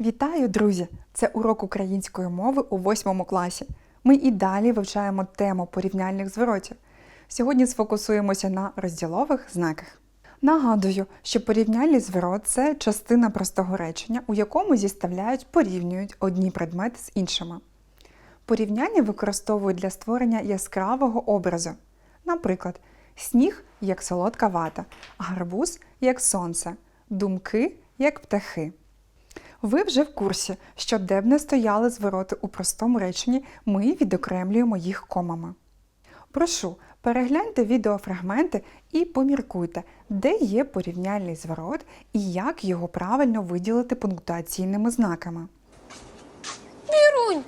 Вітаю, друзі! Це урок української мови у восьмому класі. Ми і далі вивчаємо тему порівняльних зворотів. Сьогодні сфокусуємося на розділових знаках. Нагадую, що порівняльний зворот це частина простого речення, у якому зіставляють, порівнюють одні предмети з іншими. Порівняння використовують для створення яскравого образу. Наприклад, сніг як солодка вата, гарбуз як сонце, думки як птахи. Ви вже в курсі, що де б не стояли звороти у простому реченні, ми відокремлюємо їх комами. Прошу, перегляньте відеофрагменти і поміркуйте, де є порівняльний зворот і як його правильно виділити пунктуаційними знаками. Вірунь,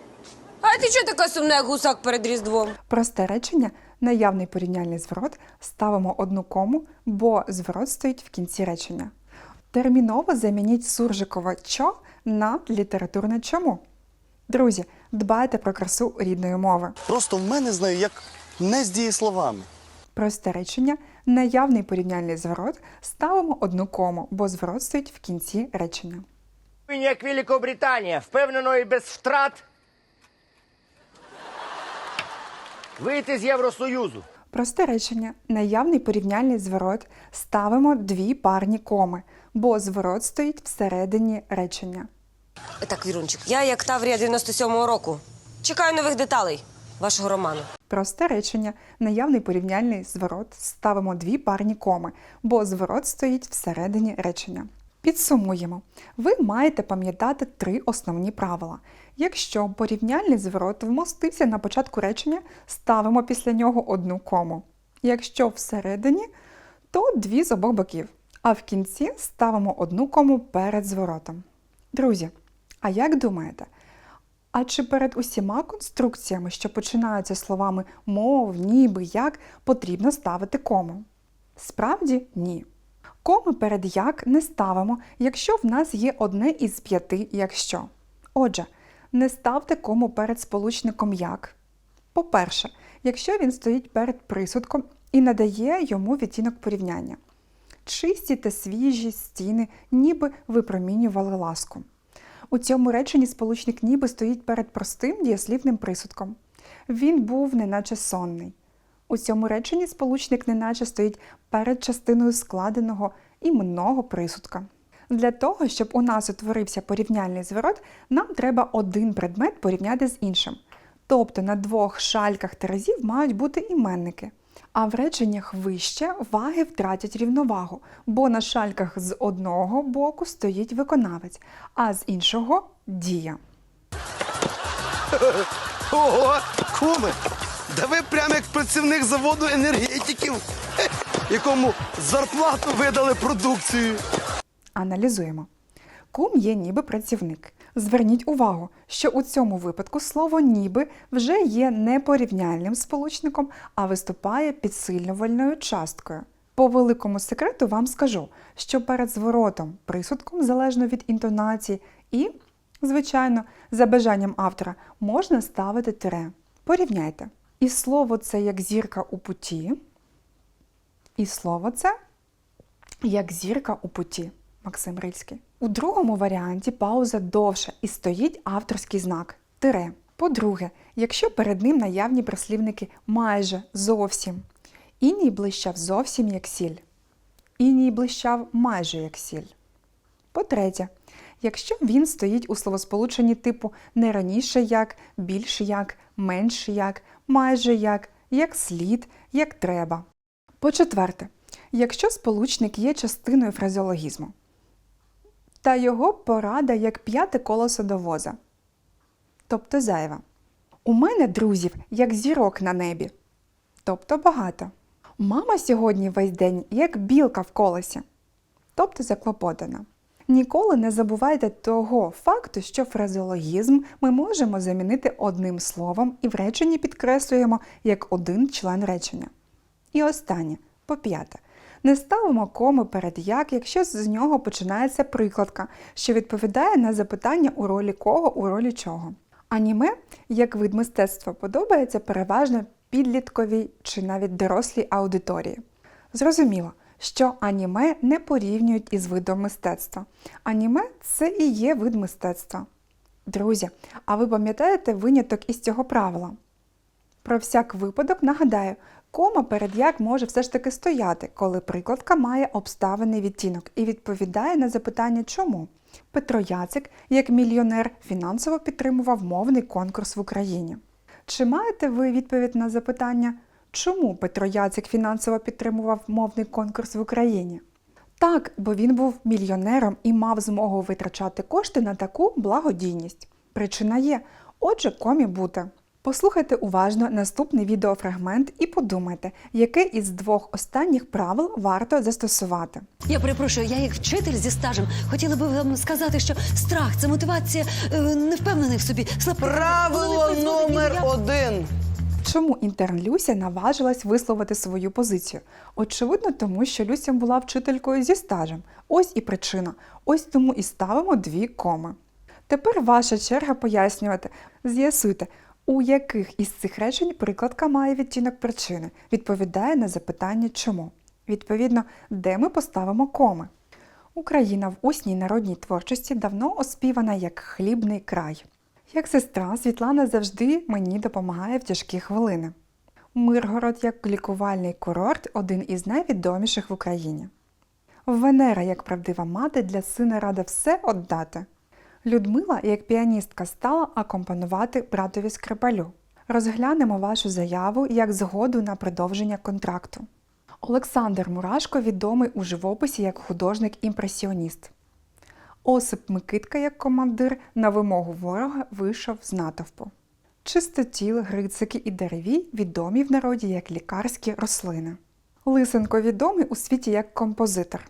а ти чого така сумна, як гусак перед Різдвом? Просте речення, наявний порівняльний зворот ставимо одну кому, бо зворот стоїть в кінці речення. Терміново замініть суржикове чо на літературне чому. Друзі, дбайте про красу рідної мови. Просто в мене знаю, як не з дієсловами. Просте речення, наявний порівняльний зворот ставимо одну кому, бо зворот стоїть в кінці речення. Він як Великобританія, впевнено і без втрат. Вийти з Євросоюзу. Просте речення, наявний порівняльний зворот ставимо дві парні коми, бо зворот стоїть всередині речення. Так, Вірунчик, я як Таврія 97-го року. Чекаю нових деталей вашого роману. Просте речення, наявний порівняльний зворот ставимо дві парні коми, бо зворот стоїть всередині речення. Підсумуємо. Ви маєте пам'ятати три основні правила. Якщо порівняльний зворот вмостився на початку речення, ставимо після нього одну кому. Якщо всередині, то дві з обох боків. А в кінці ставимо одну кому перед зворотом. Друзі, а як думаєте, а чи перед усіма конструкціями, що починаються словами мов, ніби, як, потрібно ставити кому? Справді ні. Коми перед як не ставимо, якщо в нас є одне із п'яти якщо. Отже, не ставте кому перед сполучником як. По-перше, якщо він стоїть перед присудком і надає йому відтінок порівняння. Чисті та свіжі стіни, ніби випромінювали ласку. У цьому реченні сполучник ніби стоїть перед простим дієслівним присудком. Він був неначе сонний. У цьому реченні сполучник неначе стоїть перед частиною складеного іменного присудка. Для того, щоб у нас утворився порівняльний зворот, нам треба один предмет порівняти з іншим. Тобто на двох шальках терезів мають бути іменники. А в реченнях вище ваги втратять рівновагу, бо на шальках з одного боку стоїть виконавець, а з іншого дія. Ого, куми! Да ви прямо як працівник заводу енергетиків, якому зарплату видали продукцію. Аналізуємо. Кум є ніби працівник. Зверніть увагу, що у цьому випадку слово ніби вже є не порівняльним сполучником, а виступає підсилювальною часткою. По великому секрету вам скажу, що перед зворотом присудком, залежно від інтонації, і, звичайно, за бажанням автора можна ставити тире. Порівняйте. І слово це як зірка у путі, і слово це як зірка у путі. Максим Рильський. У другому варіанті пауза довша і стоїть авторський знак тире. По-друге, якщо перед ним наявні прислівники майже зовсім, іній блищав зовсім як сіль, іній блищав майже як сіль. По-третє, якщо він стоїть у словосполученні типу не раніше як, більше як, менше як, майже як, як слід, як треба. По-четверте, якщо сполучник є частиною фразеологізму, та його порада як п'яте колесо до воза, тобто зайва. У мене друзів, як зірок на небі, тобто багато. Мама сьогодні весь день як білка в колесі, тобто заклопотана. Ніколи не забувайте того факту, що фразеологізм ми можемо замінити одним словом і в реченні підкреслюємо як один член речення. І останнє, по п'яте. Не ставимо коми перед як, якщо з нього починається прикладка, що відповідає на запитання у ролі кого, у ролі чого. Аніме, як вид мистецтва, подобається переважно підлітковій чи навіть дорослій аудиторії. Зрозуміло, що аніме не порівнюють із видом мистецтва. Аніме це і є вид мистецтва. Друзі, а ви пам'ятаєте виняток із цього правила? Про всяк випадок нагадаю, кома перед як може все ж таки стояти, коли прикладка має обставений відтінок і відповідає на запитання чому. Петро Яцик, як мільйонер, фінансово підтримував мовний конкурс в Україні. Чи маєте ви відповідь на запитання, чому Петро Яцик фінансово підтримував мовний конкурс в Україні? Так, бо він був мільйонером і мав змогу витрачати кошти на таку благодійність. Причина є, отже, комі бути. Послухайте уважно наступний відеофрагмент і подумайте, яке із двох останніх правил варто застосувати. Я перепрошую, я як вчитель зі стажем хотіла би вам сказати, що страх це мотивація е, невпевнених в собі слабких. Правило Вони номер ім'я- один. Чому інтерн Люся наважилась висловити свою позицію? Очевидно, тому що Люся була вчителькою зі стажем. Ось і причина. Ось тому і ставимо дві коми. Тепер ваша черга пояснювати. З'ясуйте, у яких із цих речень прикладка має відтінок причини, відповідає на запитання чому. Відповідно, де ми поставимо коми. Україна в усній народній творчості давно оспівана як хлібний край. Як сестра, Світлана завжди мені допомагає в тяжкі хвилини. Миргород як лікувальний курорт один із найвідоміших в Україні. Венера як правдива мати для сина рада все отдати. Людмила, як піаністка, стала акомпанувати братові скрипалю. Розглянемо вашу заяву як згоду на продовження контракту. Олександр Мурашко відомий у живописі як художник-імпресіоніст. Осип Микитка як командир на вимогу ворога вийшов з натовпу. Чистотіл, грицики і деревій відомі в народі як лікарські рослини. Лисенко відомий у світі як композитор.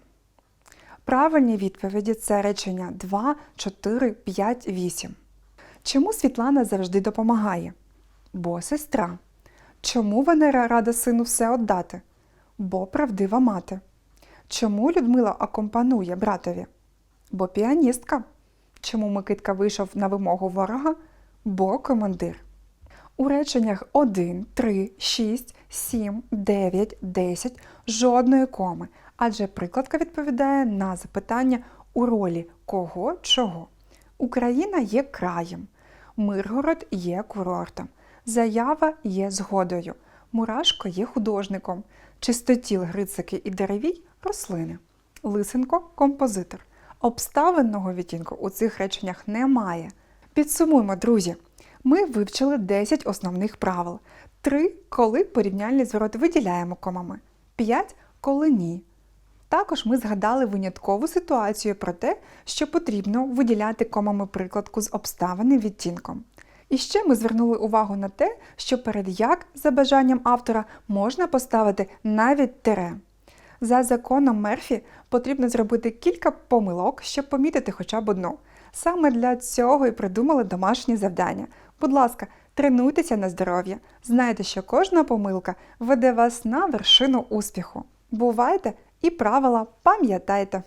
Правильні відповіді це речення 2, 4, 5, 8. Чому Світлана завжди допомагає? Бо сестра. Чому Венера рада сину все віддати? Бо правдива мати. Чому Людмила акомпанує братові? Бо піаністка. Чому Микитка вийшов на вимогу ворога? Бо командир. У реченнях 1, 3, 6, 7, 9, 10 жодної коми, адже прикладка відповідає на запитання у ролі кого чого. Україна є краєм, Миргород є курортом, Заява є згодою, Мурашко є художником, Чистотіл, Грицики і Деревій рослини, Лисенко композитор. Обставинного відтінку у цих реченнях немає. Підсумуємо, друзі. Ми вивчили 10 основних правил. 3. Коли порівняльний зворот виділяємо комами. 5. Коли ні. Також ми згадали виняткову ситуацію про те, що потрібно виділяти комами прикладку з обставинним відтінком. І ще ми звернули увагу на те, що перед як за бажанням автора можна поставити навіть тире. За законом Мерфі потрібно зробити кілька помилок, щоб помітити хоча б одну. Саме для цього і придумали домашні завдання. Будь ласка, тренуйтеся на здоров'я. Знайте, що кожна помилка веде вас на вершину успіху. Бувайте і правила пам'ятайте!